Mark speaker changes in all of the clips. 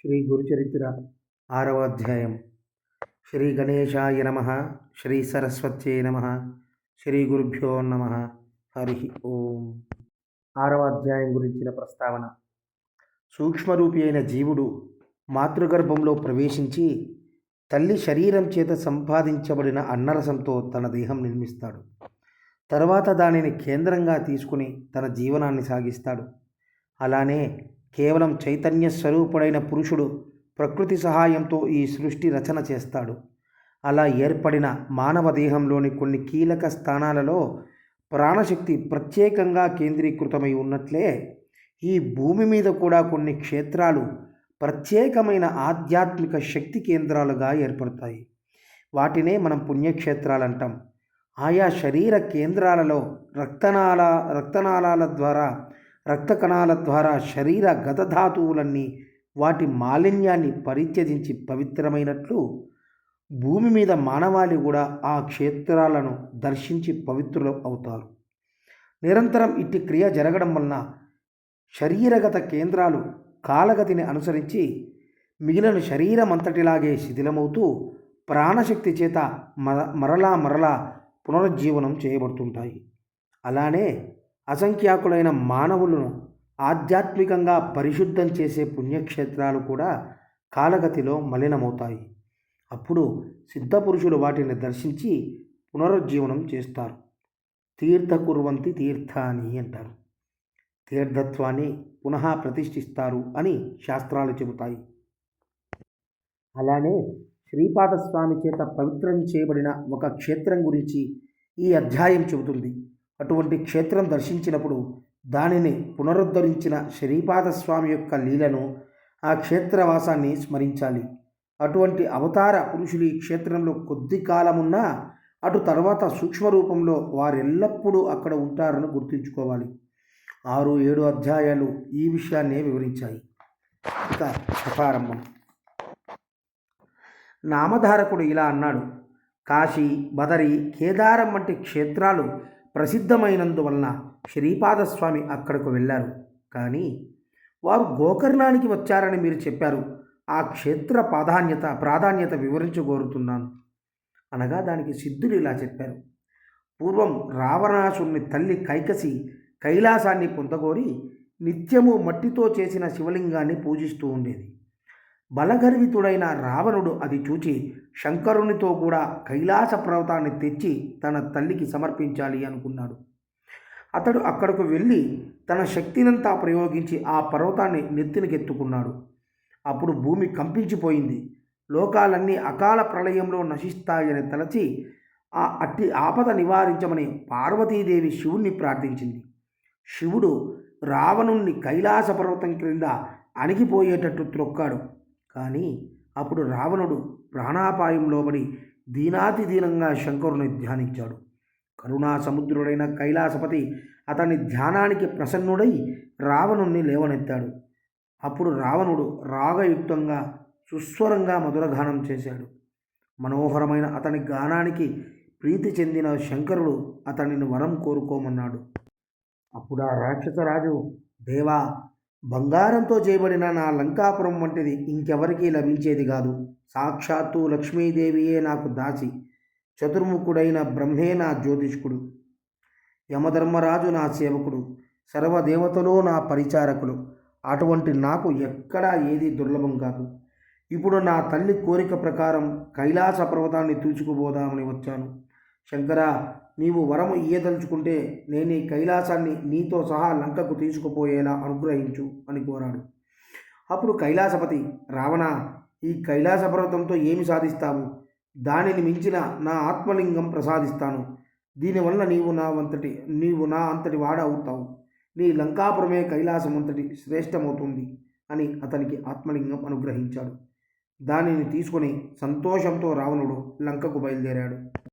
Speaker 1: శ్రీ గురుచరిత్ర ఆరవ అధ్యాయం శ్రీ గణేశాయ నమ శ్రీ సరస్వత్యై నమ శ్రీ గురుభ్యో నమ. హరి ఓం. ఆరవ అధ్యాయం గురించిన ప్రస్తావన. సూక్ష్మరూపి అయిన జీవుడు మాతృగర్భంలో ప్రవేశించి తల్లి శరీరం చేత సంపాదించబడిన అన్నరసంతో తన దేహం నిర్మిస్తాడు. తర్వాత దానిని కేంద్రంగా తీసుకుని తన జీవనాన్ని సాగిస్తాడు. అలానే కేవలం చైతన్య స్వరూపుడైన పురుషుడు ప్రకృతి సహాయంతో ఈ సృష్టి రచన చేస్తాడు. అలా ఏర్పడిన మానవ దేహంలోని కొన్ని కీలక స్థానాలలో ప్రాణశక్తి ప్రత్యేకంగా కేంద్రీకృతమై ఉన్నట్లే ఈ భూమి మీద కూడా కొన్ని క్షేత్రాలు ప్రత్యేకమైన ఆధ్యాత్మిక శక్తి కేంద్రాలుగా ఏర్పడతాయి. వాటినే మనం పుణ్యక్షేత్రాలు అంటాం ఆయా శరీర కేంద్రాలలో రక్తనాళ రక్తనాళాల ద్వారా రక్త కణాల ద్వారా శరీర గతధాతువులన్నీ వాటి మాలిన్యాన్ని పరిత్యజించి పవిత్రమైనట్లు భూమి మీద మానవాళి కూడా ఆ క్షేత్రాలను దర్శించి పవిత్రులు అవుతారు. నిరంతరం ఇట్టి క్రియ జరగడం వలన శరీరగత కేంద్రాలు కాలగతిని అనుసరించి మిగిలిన శరీరం అంతటిలాగే శిథిలమవుతూ ప్రాణశక్తి చేత మర మరలా మరలా పునరుజ్జీవనం చేయబడుతుంటాయి. అలానే అసంఖ్యాకులైన మానవులను ఆధ్యాత్మికంగా పరిశుద్ధం చేసే పుణ్యక్షేత్రాలు కూడా కాలగతిలో మలినమవుతాయి. అప్పుడు సిద్ధపురుషులు వాటిని దర్శించి పునరుజ్జీవనం చేస్తారు. తీర్థ కుర్వంతి తీర్థాని అంటారు. తీర్థత్వాన్ని పునః ప్రతిష్ఠిస్తారు అని శాస్త్రాలు చెబుతాయి. అలానే శ్రీపాదస్వామి చేత పవిత్రం చేయబడిన ఒక క్షేత్రం గురించి ఈ అధ్యాయం చెబుతుంది. అటువంటి క్షేత్రం దర్శించినప్పుడు దానిని పునరుద్ధరించిన శ్రీపాదస్వామి యొక్క లీలను ఆ క్షేత్రవాసాన్ని స్మరించాలి. అటువంటి అవతార పురుషులు ఈ క్షేత్రంలో కొద్ది కాలమున్నా అటు తర్వాత సూక్ష్మ రూపంలో వారెల్లప్పుడూ అక్కడ ఉంటారని గుర్తుంచుకోవాలి. ఆరు ఏడు అధ్యాయాలు ఈ విషయాన్నే వివరించాయి. ఇక కథారంభం నామధారకుడు ఇలా అన్నాడు కాశీ బదరి కేదారం వంటి క్షేత్రాలు ప్రసిద్ధమైనందువలన శ్రీపాదస్వామి అక్కడకు వెళ్ళారు. కానీ వారు గోకర్ణానికి వచ్చారని మీరు చెప్పారు. ఆ క్షేత్ర ప్రాధాన్యత ప్రాధాన్యత వివరించగోరుతున్నాను అనగా దానికి సిద్ధులు ఇలా చెప్పారు. పూర్వం రావణాసుని తల్లి కైకసి కైలాసాన్ని పొందగోరి నిత్యము మట్టితో చేసిన శివలింగాన్ని పూజిస్తూ ఉండేది. బలగర్వితుడైన రావణుడు అది చూచి శంకరునితో కూడా కైలాస పర్వతాన్ని తెచ్చి తన తల్లికి సమర్పించాలి అనుకున్నాడు. అతడు అక్కడకు వెళ్ళి తన శక్తినంతా ప్రయోగించి ఆ పర్వతాన్ని నెత్తినకెత్తుకున్నాడు. అప్పుడు భూమి కంపించిపోయింది. లోకాలన్నీ అకాల ప్రళయంలో నశిస్తాయని తలచి ఆ అట్టి ఆపద నివారించమని పార్వతీదేవి శివుణ్ణి ప్రార్థించింది. శివుడు రావణుణ్ణి కైలాస పర్వతం క్రింద అణిగిపోయేటట్టు త్రొక్కాడు. కానీ అప్పుడు రావణుడు ప్రాణాపాయంలో పడి దీనాతి దీనంగా శంకరుని ధ్యానించాడు. కరుణా సముద్రుడైన కైలాసపతి అతని ధ్యానానికి ప్రసన్నుడై రావణుణ్ణి లేవనెత్తాడు. అప్పుడు రావణుడు రాగయుక్తంగా సుస్వరంగా మధురగానం చేశాడు. మనోహరమైన అతని గానానికి ప్రీతి చెందిన శంకరుడు అతనిని వరం కోరుకోమన్నాడు. అప్పుడు ఆ రాక్షసరాజు దేవా బంగారంతో చేయబడిన నా లంకాపురం వంటిది ఇంకెవరికీ లభించేది కాదు. సాక్షాత్తు లక్ష్మీదేవియే నాకు దాసి చతుర్ముఖుడైన బ్రహ్మే నా జ్యోతిష్కుడు. యమధర్మరాజు నా సేవకుడు సర్వదేవతలో నా పరిచారకులు అటువంటి నాకు ఎక్కడా ఏది దుర్లభం కాదు. ఇప్పుడు నా తల్లి కోరిక ప్రకారం కైలాస పర్వతాన్ని తూచుకుపోదామని వచ్చాను. శంకర నీవు వరము ఇయ్యదలుచుకుంటే నేను ఈ కైలాసాన్ని నీతో సహా లంకకు తీసుకుపోయేలా అనుగ్రహించు అని కోరాడు. అప్పుడు కైలాసపతి రావణ ఈ కైలాస పర్వతంతో ఏమి సాధిస్తావు? దానిని మించిన నా ఆత్మలింగం ప్రసాదిస్తాను. దీనివల్ల నీవు నా వంతటి నీవు నా అంతటి వాడ అవుతావు. నీ లంకాపురమే కైలాసం అంతటి శ్రేష్టమవుతుంది అని అతనికి ఆత్మలింగం అనుగ్రహించాడు. దానిని తీసుకొని సంతోషంతో రావణుడు లంకకు బయలుదేరాడు.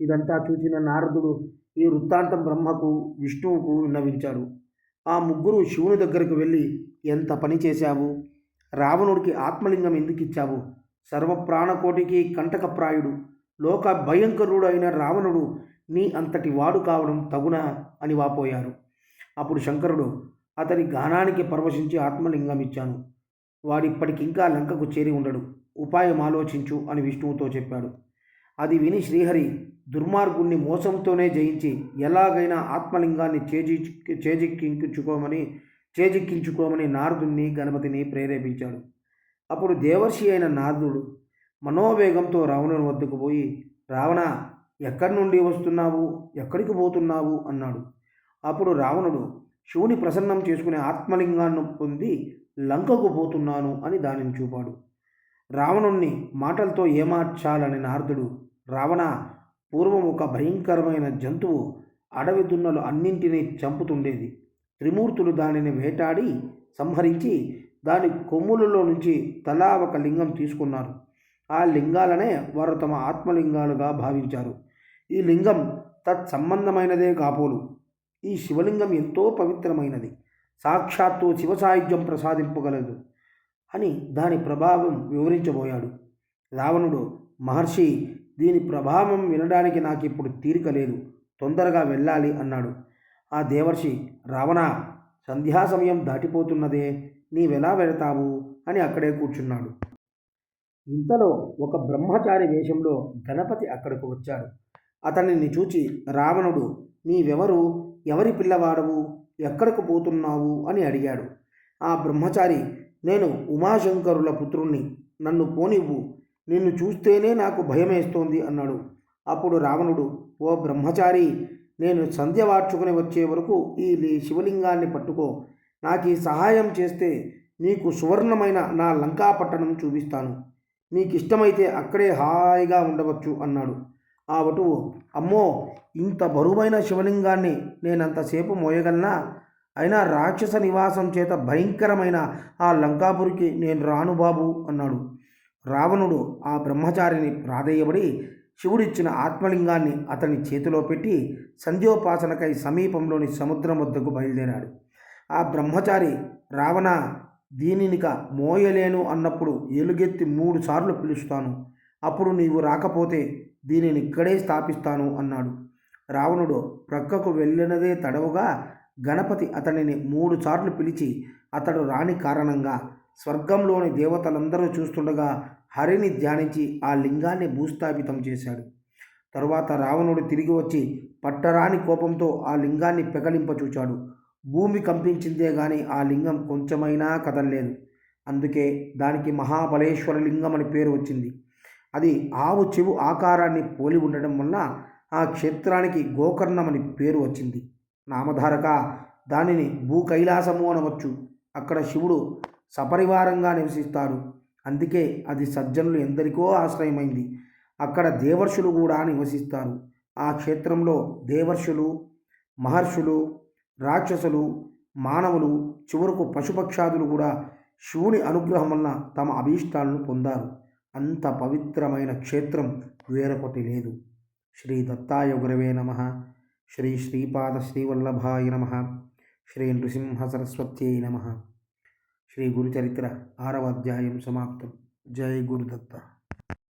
Speaker 1: ఇదంతా చూసిన నారదుడు ఈ వృత్తాంతం బ్రహ్మకు విష్ణువుకు విన్నవించాడు ఆ ముగ్గురు శివుని దగ్గరకు వెళ్ళి ఎంత పని చేశావు? రావణుడికి ఆత్మలింగం ఎందుకు ఇచ్చావు సర్వప్రాణకోటికి కంటకప్రాయుడు లోక భయంకరుడు అయిన రావణుడు నీ అంతటి వాడు కావడం తగునా అని వాపోయారు. అప్పుడు శంకరుడు అతని గానానికి పరవశించి ఆత్మలింగం ఇచ్చాను వాడిప్పటికింకా లంకకు చేరి ఉండడు. ఉపాయం ఆలోచించు అని విష్ణువుతో చెప్పాడు. అది విని శ్రీహరి దుర్మార్గుణ్ణి మోసంతోనే జయించి ఎలాగైనా ఆత్మలింగాన్ని చేజి చేజిక్కించుకోమని చేజిక్కించుకోమని నారదుణ్ణి గణపతిని ప్రేరేపించాడు. అప్పుడు దేవర్షి అయిన నారదుడు మనోవేగంతో రావణుని వద్దకు పోయి రావణ ఎక్కడి నుండి వస్తున్నావు? ఎక్కడికి పోతున్నావు? అన్నాడు. అప్పుడు రావణుడు శివుని ప్రసన్నం చేసుకునే ఆత్మలింగాన్ని పొంది లంకకు పోతున్నాను అని దానిని చూపాడు. రావణుణ్ణి మాటలతో ఏమార్చాలని నారదుడు రావణ పూర్వం ఒక భయంకరమైన జంతువు అడవి దున్నలు అన్నింటినీ చంపుతుండేది. త్రిమూర్తులు దానిని వేటాడి సంహరించి దాని కొమ్ములలో నుంచి తలా ఒక లింగం తీసుకున్నారు. ఆ లింగాలనే వారు తమ ఆత్మలింగాలుగా భావించారు. ఈ లింగం తత్సంబంధమైనదే కాపోలు ఈ శివలింగం ఎంతో పవిత్రమైనది. సాక్షాత్తు శివ సాయుధ్యం ప్రసాదింపగలదు అని దాని ప్రభావం వివరించబోయాడు. రావణుడు మహర్షి దీని ప్రభావం వినడానికి నాకు ఇప్పుడు తీరిక లేదు. తొందరగా వెళ్ళాలి అన్నాడు. ఆ దేవర్షి రావణ సంధ్యా సమయం దాటిపోతున్నదే నీవెలా వెళతావు? అని అక్కడే కూర్చున్నాడు. ఇంతలో ఒక బ్రహ్మచారి వేషంలో గణపతి అక్కడికి వచ్చాడు. అతనిని చూచి రావణుడు నీవెవరు? ఎవరి పిల్లవాడవు? ఎక్కడికి పోతున్నావు? అని అడిగాడు. ఆ బ్రహ్మచారి నేను ఉమాశంకరుల పుత్రుణ్ణి. నన్ను పోనివ్వు. నిన్ను చూస్తేనే నాకు భయమేస్తోంది అన్నాడు. అప్పుడు రావణుడు ఓ బ్రహ్మచారి నేను సంధ్య వార్చుకుని వచ్చే వరకు ఈ శివలింగాన్ని పట్టుకో. నాకు ఈ సహాయం చేస్తే నీకు సువర్ణమైన నా లంకాపట్టణం చూపిస్తాను. నీకు ఇష్టమైతే అక్కడే హాయిగా ఉండవచ్చు అన్నాడు. ఆ వటువు అమ్మో ఇంత బరువైన శివలింగాన్ని నేనంతసేపు మోయగలనా? అయినా రాక్షస నివాసం చేత భయంకరమైన ఆ లంకాపురికి నేను రాను బాబు అన్నాడు. రావణుడు ఆ బ్రహ్మచారిని ప్రాధేయబడి శివుడిచ్చిన ఆత్మలింగాన్ని అతని చేతిలో పెట్టి సంధ్యోపాసనకై సమీపంలోని సముద్రం వద్దకు బయలుదేరాడు. ఆ బ్రహ్మచారి రావణ దీనినిక మోయలేను అన్నప్పుడు ఎలుగెత్తి మూడు సార్లు పిలుస్తాను. అప్పుడు నీవు రాకపోతే దీనిని ఇక్కడే స్థాపిస్తాను అన్నాడు. రావణుడు ప్రక్కకు వెళ్ళినదే తడవుగా గణపతి అతనిని మూడు సార్లు పిలిచి అతడు రాని కారణంగా స్వర్గంలోని దేవతలందరూ చూస్తుండగా హరిని ధ్యానించి ఆ లింగాన్ని భూస్థాపితం చేశాడు. తరువాత రావణుడు తిరిగి వచ్చి పట్టరాని కోపంతో ఆ లింగాన్ని పెకలింపచూచాడు భూమి కంపించిందే గాని ఆ లింగం కొంచెమైనా కదలలేదు. అందుకే దానికి మహాబలేశ్వర లింగం అని పేరు వచ్చింది. అది ఆవు చెవు ఆకారాన్ని పోలి ఉండడం వల్ల ఆ క్షేత్రానికి గోకర్ణమని పేరు వచ్చింది. నామధారక దానిని భూ కైలాసము అనవచ్చు. అక్కడ శివుడు సపరివారంగా నివసిస్తాడు అందుకే అది సజ్జనులు ఎందరికో ఆశ్రయమైంది. అక్కడ దేవర్షులు కూడా నివసిస్తారు. ఆ క్షేత్రంలో దేవర్షులు మహర్షులు రాక్షసులు మానవులు చివరకు పశుపక్షాదులు కూడా శివుని అనుగ్రహం వల్ల తమ అభీష్టాలను పొందారు. అంత పవిత్రమైన క్షేత్రం వేరొకటి లేదు. శ్రీ దత్తాయ గురవే నమ. శ్రీ శ్రీపాద శ్రీవల్లభాయ నమ. శ్రీ నృసింహ సరస్వత్యై నమ. శ్రీ గురుచరిత్ర ఆరవ అధ్యాయం సమాప్తం. జై గురుదత్త.